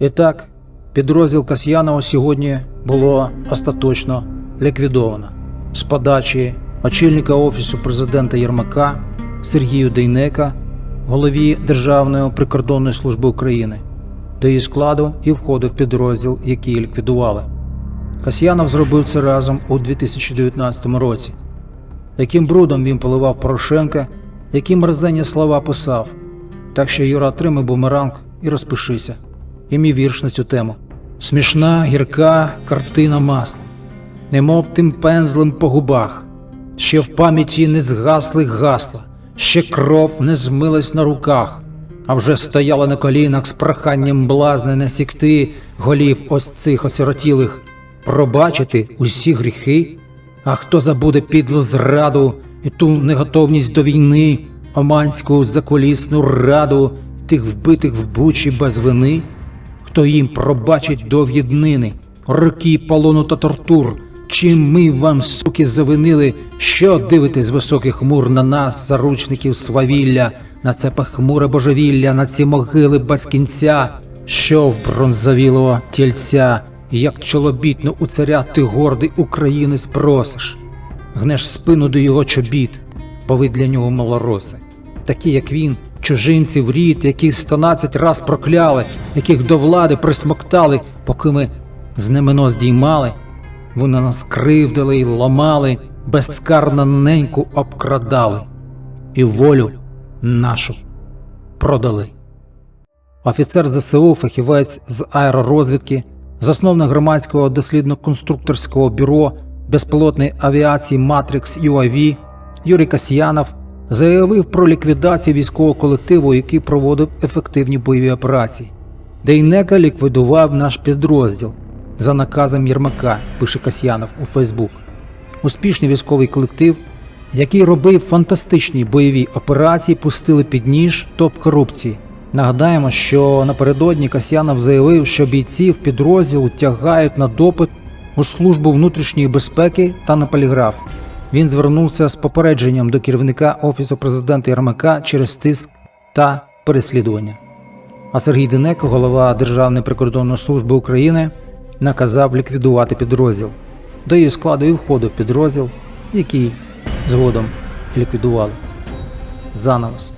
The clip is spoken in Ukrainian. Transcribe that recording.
І так, підрозділ Касьянова сьогодні було остаточно ліквідовано з подачі очільника Офісу президента Єрмака Сергію Дейнека, голові Державної прикордонної служби України, до її складу і входив підрозділ, який ліквідували. Касьянов зробив це разом у 2019 році. Яким брудом він поливав Порошенка, які мерзенні слова писав. Так що Юра отримай бумеранг і розпишися. І мій вірш на цю тему. Смішна, гірка картина масла, немов тим пензлем по губах, ще в пам'яті не згасли гасла, ще кров не змилась на руках, а вже стояла на колінах з проханням блазне насікти голів ось цих осиротілих, пробачити усі гріхи. А хто забуде підлу зраду і ту неготовність до війни, оманську закулісну раду тих вбитих в бучі без вини? Хто їм пробачить до в'єднини, роки полону та тортур? Чим ми вам, суки, завинили, що дивитесь з високих мур на нас, заручників свавілля, на це похмуре божевілля, на ці могили без кінця, що в бронзовілого тільця, як чолобітно у царя ти гордий українець просиш, гнеш спину до його чобіт, бо ви для нього малороси, такі як він, чужинці в рід, яких 112 раз прокляли, яких до влади присмоктали, поки ми знамено здіймали. Вони нас кривдили й ламали, безскарно неньку обкрадали, і волю нашу продали. Офіцер ЗСУ, фахівець з аеророзвідки, засновник громадського дослідно-конструкторського бюро безпілотної авіації Матрикс UAV Юрій Касьянов заявив про ліквідацію військового колективу, який проводив ефективні бойові операції. Дейнека ліквідував наш підрозділ за наказом Єрмака, пише Касьянов у Фейсбук. Успішний військовий колектив, який робив фантастичні бойові операції, пустили під ніж топ корупції. Нагадаємо, що напередодні Касьянов заявив, що бійців підрозділу тягають на допит у службу внутрішньої безпеки та на поліграф. Він звернувся з попередженням до керівника Офісу президента Єрмака через тиск та переслідування. А Сергій Денек, голова Державної прикордонної служби України, наказав ліквідувати підрозділ. До її складу і входив підрозділ, який згодом ліквідували. Занавес.